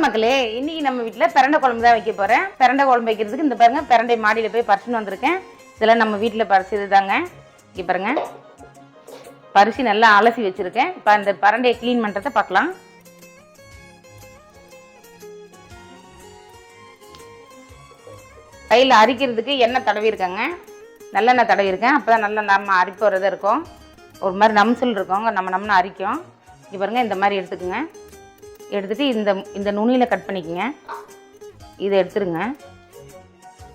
வணக்கம் மக்களே இன்னைக்கு நம்ம வீட்டில் பிரண்டை குழம்பு தான் வைக்க போகிறேன் பிரண்டை குழம்பு வைக்கிறதுக்கு இந்த பாருங்க பிரண்டை மாடியில் போய் பறிச்சுன்னு வந்திருக்கேன். இதெல்லாம் நம்ம வீட்டில் பறிச்சது தாங்க இங்கே பாருங்க. பரிசு நல்லா அலசி வச்சுருக்கேன். இப்போ அந்த பரண்டையை க்ளீன் பண்ணுறதை பார்க்கலாம். கையில் அரிக்கிறதுக்கு எண்ணெய் தடவிருக்கேங்க நல்லெண்ணெய் தடவி இருக்கேன் அப்போ தான் நல்லா நம்ம அரிப்பு வரது இருக்கும். ஒரு மாதிரி நம்சல் இருக்கோங்க. நம்ம நம்மனு அரிக்கும். இங்கே பாருங்க இந்த மாதிரி எடுத்துக்கோங்க. எடுத்துட்டு இந்த இந்த நுனியில் கட் பண்ணிக்கோங்க. இதை எடுத்துருங்க.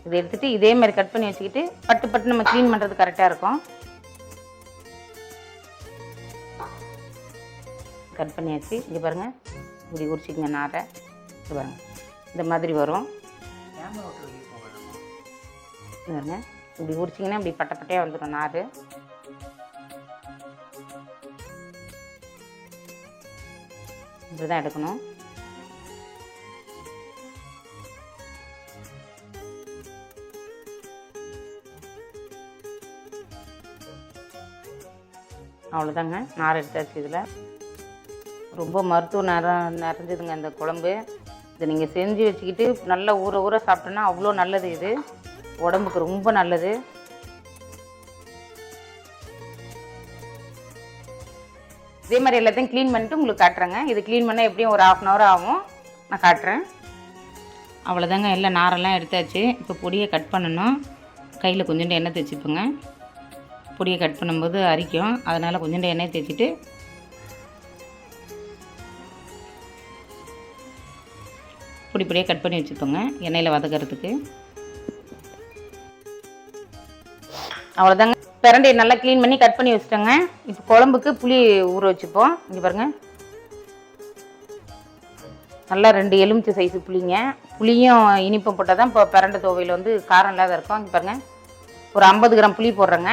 இதை எடுத்துகிட்டு இதே மாதிரி கட் பண்ணி வச்சுக்கிட்டு பட்டு பட்டு நம்ம க்ளீன் பண்ணுறது கரெக்டாக இருக்கும். கட் பண்ணியாச்சு. இங்கே பாருங்கள் இப்படி உரிச்சிக்கங்க நாரை. இங்கே பாருங்கள் இந்த மாதிரி வரும். பாருங்கள் பாருங்க. இப்படி உரிச்சிங்கன்னா இப்படி பட்டை பட்டையாக வந்துடும் நார். இப்படி தான் எடுக்கணும். அவ்வளோதாங்க. நார் எடுத்தாச்சு இதில். ரொம்ப மருத்துவ நிற நிறைஞ்சதுங்க இந்த குழம்பு. இதை நீங்கள் செஞ்சு வச்சுக்கிட்டு நல்லா ஊற ஊற சாப்பிட்டோன்னா அவ்வளோ நல்லது இது. உடம்புக்கு ரொம்ப நல்லது. இதே மாதிரி எல்லாத்தையும் க்ளீன் பண்ணிட்டு உங்களுக்கு காட்டுறேங்க. இது க்ளீன் பண்ணால் எப்படியும் ஒரு ஆஃப் அன் ஹவர் ஆகும். நான் காட்டுறேன். அவ்வளோதாங்க எல்லாம் நாரெல்லாம் எடுத்தாச்சு. இப்போ பொடியை கட் பண்ணணும். கையில் கொஞ்சோண்டு எண்ணெய் தேய்ச்சிப்போங்க. பொடியை கட் பண்ணும்போது அரிக்கும். அதனால் கொஞ்சோண்டு எண்ணெய் தேய்ச்சிட்டு பொடி பொடியாக கட் பண்ணி வச்சுப்போங்க. எண்ணெயில் வதக்கிறதுக்கு. அவ்வளோதாங்க பிரண்டையை நல்லா க்ளீன் பண்ணி கட் பண்ணி வச்சுட்டோங்க. இப்போ குழம்புக்கு புளி ஊற வச்சுப்போம். இங்கே பாருங்க. நல்லா ரெண்டு எலுமிச்சை சைஸு புளிங்க. புளியும் இனிப்பும் போட்டால் தான் இப்போ பிரண்டை துவையில் வந்து காரம் இல்லாத இருக்கும். இங்கே பாருங்க. ஒரு ஐம்பது கிராம் புளி போடுறேங்க.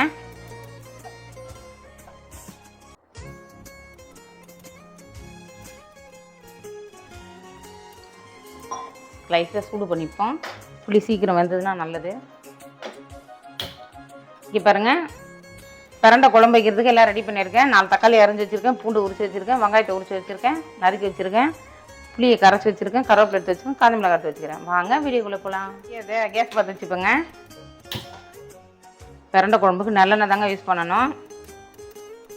லைட்டாக சூடு பண்ணிப்போம். புளி சீக்கிரம் வந்ததுன்னா நல்லது. இங்கே பாருங்கள் பிரண்டை குழம்பு வைக்கிறதுக்கு எல்லாம் ரெடி பண்ணியிருக்கேன். நாலு தக்காளி அரைஞ்சி வச்சுருக்கேன் பூண்டு உரிச்சு வச்சுருக்கேன் வெங்காயத்தை உரிச்சு வச்சுருக்கேன் நறுக்கி வச்சுருக்கேன் புளியை கரைச்சி வச்சுருக்கேன் கருவேப்பிலை எடுத்து வச்சுருக்கேன் காஞ்சி மிளகாய் எடுத்து வச்சுக்கிறேன் வாங்க வீடியோக்குள்ளே போகலாம் இதை கேஸ் பார்த்து வச்சுப்போங்க பிரண்டை குழம்புக்கு நல்லெண்ணெய் தாங்க யூஸ் பண்ணணும்.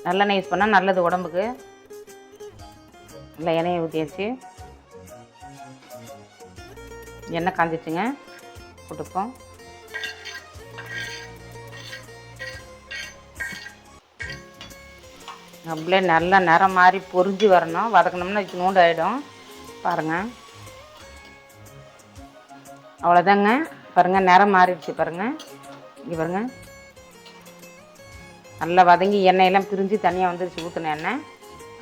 நல்லெண்ணெய் யூஸ் பண்ணால் நல்லது உடம்புக்கு. நல்லா எண்ணெயை ஊற்றியாச்சு எண்ணெய் காஞ்சிச்சுங்க போட்டுப்போம். அப்படியே நல்லா நிறம் மாதிரி பொரிஞ்சு வரணும். வதக்கணும்னா நூண்டு ஆகிடும் பாருங்கள் அவ்வளோதாங்க பாருங்கள் நிறம் மாறிடுச்சு பாருங்கள் இங்கே பாருங்கள் நல்லா வதங்கி எண்ணெயெல்லாம் பிரிஞ்சு தனியாக வந்துருச்சு ஊற்றின எண்ணெய்.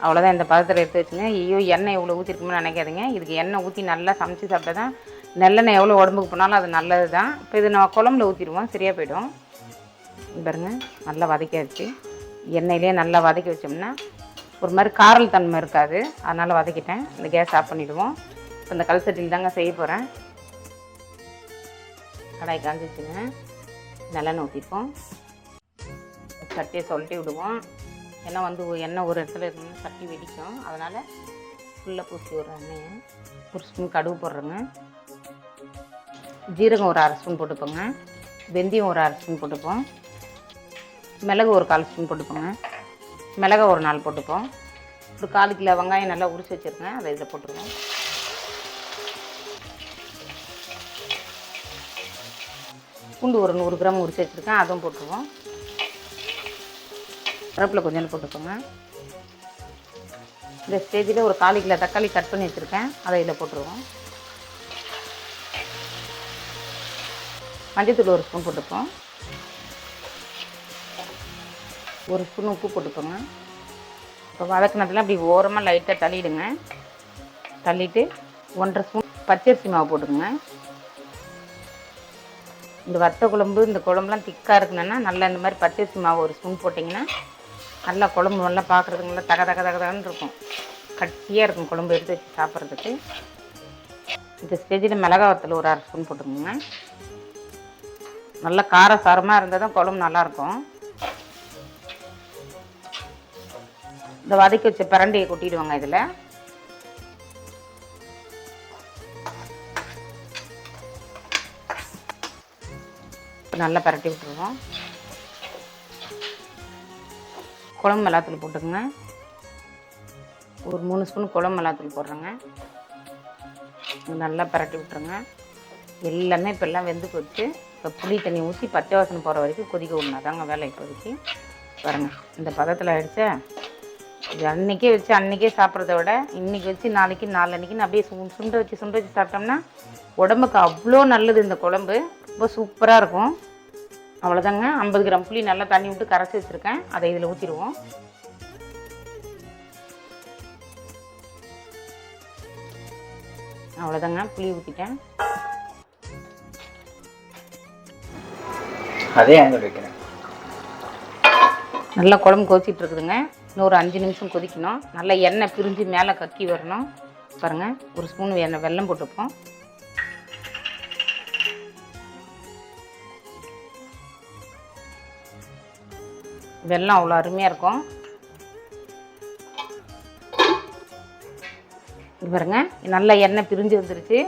அவ்வளோதான் இந்த பதத்தில் எடுத்து வச்சுங்க. ஐயோ எண்ணெய் இவ்வளோ ஊற்றிருக்குமே நினைக்காதுங்க. இதுக்கு எண்ணெய் ஊற்றி நல்லா சமைச்சு சாப்பிட்டா தான் நல்லெண்ணெய் எவ்வளோ உடம்புக்கு போனாலும் அது நல்லது தான் இப்போ இது நம்ம குழம்புல ஊற்றிடுவோம் சரியாக போயிடும். இங்க பாருங்க. நல்லா வதக்கியாச்சு. எண்ணெயிலே நல்லா வதக்கி வச்சோம்னா ஒரு மாதிரி காரல் தன்மை இருக்காது. அதனால் வதக்கிட்டேன். இந்த கேஸ் ஆஃப் பண்ணிவிடுவோம் இப்போ இந்த கல் சட்டியில் தாங்க செய்ய போகிறேன் கடாய் காஞ்சிச்சுங்க. நல்லெண்ணெய் ஊற்றிப்போம் சட்டியை சொல்லிட்டு விடுவோம். ஏன்னா வந்து எண்ணெய் ஒரு இடத்துல இருக்கணும் சட்டி வெடிக்கும். அதனால் ஃபுல்லாக பூசி விட்ற எண்ணெயை ஒரு ஸ்பூன் கடுகு போடுறேங்க. ஜீரகம் ஒரு அரை ஸ்பூன் போட்டுப்போங்க வெந்தயம் ஒரு அரை ஸ்பூன் போட்டுப்போம். மிளகு ஒரு கால் ஸ்பூன் போட்டுக்கோங்க. மிளகா ஒரு நாள் போட்டுப்போம். ஒரு கால் கிலோ வெங்காயம் நல்லா உரிச்சு வச்சுருக்கேன் அதை இதில் போட்டுருவோம் பூண்டு ஒரு நூறு கிராம் உரிச்சு வச்சுருக்கேன். அதுவும் போட்டுருவோம். கருவேப்பிலை கொஞ்சம் போட்டுக்கோங்க. இந்த ஸ்டேஜில் ஒரு கால் கிலோ தக்காளி கட் பண்ணி வச்சுருக்கேன். அதை இதில் போட்டுருவோம். மஞ்சத்தூள் ஒரு ஸ்பூன் போட்டுப்போம். ஒரு ஸ்பூன் உப்பு போட்டுக்கோங்க. இப்போ வதக்கினதுல அப்படி ஓரமாக லைட்டாக தள்ளிடுங்க. தள்ளிட்டு ஒன்றரை ஸ்பூன் பச்சரிசி மாவு போட்டுக்கோங்க. இந்த வத்த குழம்பு இந்த குழம்புலாம் திக்காக இருக்குன்னா நல்லா இந்த மாதிரி பச்சரிசி மாவு ஒரு ஸ்பூன் போட்டிங்கன்னா நல்லா குழம்பு நல்லா பார்க்குறதுக்கு நல்லா தக தக தக தகன்னு இருக்கும். கட்டியாக இருக்கும் குழம்பு எடுத்து வச்சு சாப்பிட்றதுக்கு. இந்த ஸ்டேஜில் மிளகா வத்தல் ஒரு அரை ஸ்பூன் போட்டுக்கோங்க. நல்லா கார சாரமாக இருந்தால் தான் குழம்பு நல்லாயிருக்கும் இந்த வதக்கி வச்ச பிரண்டையை கொட்டிடுவாங்க இதில். நல்லா பரட்டி விட்டுருவோம். குழம்பு மிளகாத்தூள் போட்டுக்கோங்க. ஒரு மூணு ஸ்பூன் குழம்பு மிளகாத்தூள் போடுறேங்க. நல்லா பரட்டி விட்டுருங்க. எல்லாமே இப்போ எல்லாம் வெந்து போச்சு. இப்போ புளி தண்ணி ஊற்றி பச்சை வாசனை போகிற வரைக்கும் கொதிக்க விடணும். தாங்க வேலை இப்போதைக்கு. பாருங்க இந்த பதத்தில் ஆகிடுச்சா இது அன்னைக்கே வச்சு அன்னைக்கே சாப்பிட்றத விட இன்னைக்கு வச்சு நாளைக்கு நாளன்னைக்குன்னு அப்படியே சு சுண்டை வச்சு சுண்டை வச்சு சாப்பிட்டோம்னா உடம்புக்கு அவ்வளோ நல்லது இந்த குழம்பு. ரொம்ப சூப்பராக இருக்கும். அவ்வளோதாங்க. ஐம்பது கிராம் புளி நல்லா தண்ணி விட்டு கரைச்சி வச்சுருக்கேன். அதை இதில் ஊற்றிடுவோம் அவ்வளோதாங்க. புளி ஊற்றிட்டேன் அதே ஆங்கிள் வைக்கிறேன். நல்லா குழம்பு கொதிச்சிட்டு இருக்குதுங்க. இன்னும் ஒரு அஞ்சு நிமிஷம் கொதிக்கணும். நல்லா எண்ணெய் பிரிஞ்சு மேலே கக்கி வரணும். பாருங்கள் ஒரு ஸ்பூன் எண்ணெய் வெல்லம் போட்டுப்போம். வெல்லம் அவ்வளோ அருமையாக இருக்கும். இது பாருங்க நல்லா எண்ணெய் பிரிஞ்சு வந்துருச்சு.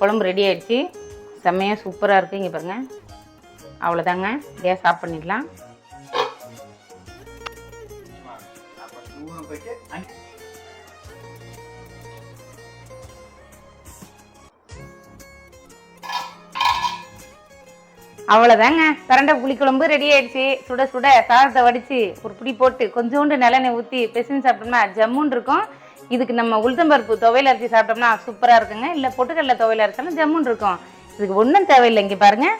குழம்பு ரெடி ஆகிடுச்சு செம்மையாக சூப்பராக இருக்குது இங்கே பாருங்க. அவ்வளோதாங்க. கேஸ் ஆஃப் பண்ணிடலாம். அவ்வளோதாங்க பிரண்டை புளிக்குழம்பு ரெடி ஆயிடுச்சு. சுட சுட சாதத்தை வடித்து ஒரு பிடி போட்டு கொஞ்சோண்டு நிலனை ஊற்றி பிசைஞ்சு சாப்பிட்டோம்னா ஜம்முன்னு இருக்கும். இதுக்கு நம்ம உளுத்தம்பருப்பு துவையல் அரைச்சி சாப்பிட்டோம்னா சூப்பராக இருக்குங்க. இல்லை பொட்டுக்கடலை துவையல் அரைச்சாலும் ஜம்முன்னு இருக்கும். இதுக்கு ஒன்றும் தேவையில்லை. இங்கே பாருங்கள்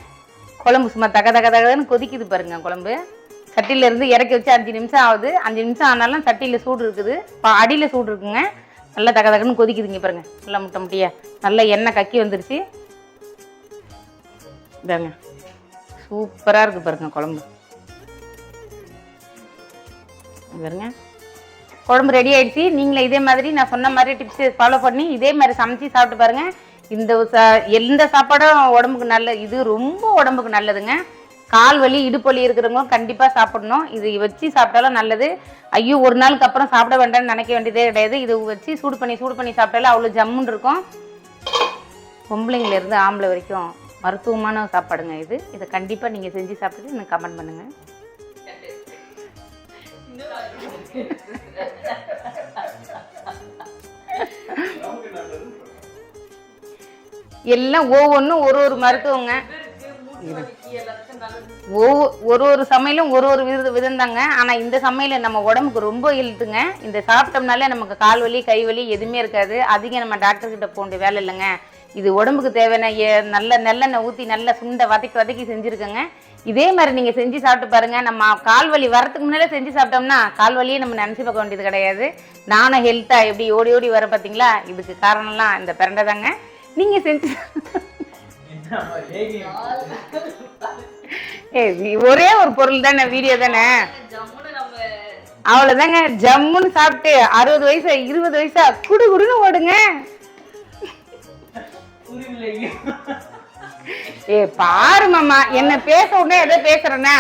குழம்பு சும்மா தக தக தகன்னு கொதிக்குது பாருங்க குழம்பு. சட்டியிலேருந்து இறக்கி வச்சு அஞ்சு நிமிஷம் ஆகுது. அஞ்சு நிமிஷம் ஆனாலும் சட்டியில் சூடு இருக்குது. அடியில் சூடு இருக்குங்க. நல்லா தக தகன்னு கொதிக்குதுங்க பாருங்க. நல்லா முட்டை முட்டையாக நல்லா எண்ணெய் கக்கி வந்துருச்சு. இதாங்க. சூப்பராக இருக்குது பாருங்க குழம்பு. பாருங்க. குழம்பு ரெடி ஆகிடுச்சு நீங்களே இதே மாதிரி நான் சொன்ன மாதிரி டிப்ஸ் ஃபாலோ பண்ணி இதே மாதிரி சமைச்சு சாப்பிட்டு பாருங்க. இந்த எந்த சாப்பாடும் உடம்புக்கு நல்ல இது ரொம்ப உடம்புக்கு நல்லதுங்க. கால் வலி இடுப்பு வலி இருக்கிறவங்க கண்டிப்பாக சாப்பிடணும். இது வச்சு சாப்பிட்டாலும் நல்லது. ஐயோ ஒரு நாளுக்கு அப்புறம் சாப்பிட வேண்டாம்னு நினைக்க வேண்டியதே கிடையாது. இது வச்சு சூடு பண்ணி சூடு பண்ணி சாப்பிட்டாலும் அவ்வளோ ஜம்முன்னு இருக்கும். பொம்பளைங்களேருந்து ஆம்பளை வரைக்கும் மருத்துவமான சாப்பாடுங்க இது. இதை கண்டிப்பாக நீங்கள் செஞ்சு சாப்பிட்டு எனக்கு கமெண்ட் பண்ணுங்கள் எல்லாம் ஒவ்வொன்றும் ஒரு ஒரு மருத்துவங்க. ஒவ்வொ- ஒரு ஒரு சமையலும் ஒரு ஒரு வித விதம் தாங்க ஆனால் இந்த சமையல் நம்ம உடம்புக்கு ரொம்ப இழுத்துங்க இந்த சாப்பிட்டோம்னாலே நமக்கு கால் வலி கை வலி எதுவுமே இருக்காது. அதிகம் நம்ம டாக்டர் கிட்ட போக வேண்டிய வேலை இல்லைங்க. இது உடம்புக்கு தேவையான நல்ல நல்லெண்ணெய் ஊற்றி நல்ல சுண்டை வதக்கி வதக்கி செஞ்சுருக்கோங்க. இதே மாதிரி நீங்கள் செஞ்சு சாப்பிட்டு பாருங்க. நம்ம கால் வலி வரத்துக்கு முன்னாலே செஞ்சு சாப்பிட்டோம்னா கால் வலியே நம்ம நினச்சி பார்க்க வேண்டியது கிடையாது. நானும் ஹெல்த்தாக எப்படி ஓடி ஓடி வர பார்த்தீங்களா இதுக்கு காரணம்லாம் இந்த பிரண்டை தாங்க. நீங்கள் செஞ்சு ஏ ஒரே ஒரு பொருள் தானே வீடியோ தானே? அவ்வளோதாங்க ஜம்முன்னு சாப்பிட்டு அறுபது வயசா இருபது வயசா குடு குடுன்னு ஓடுங்க. ஏ பாரு மாமா என்ன பேச உடனே எதோ பேசுறேன்னா.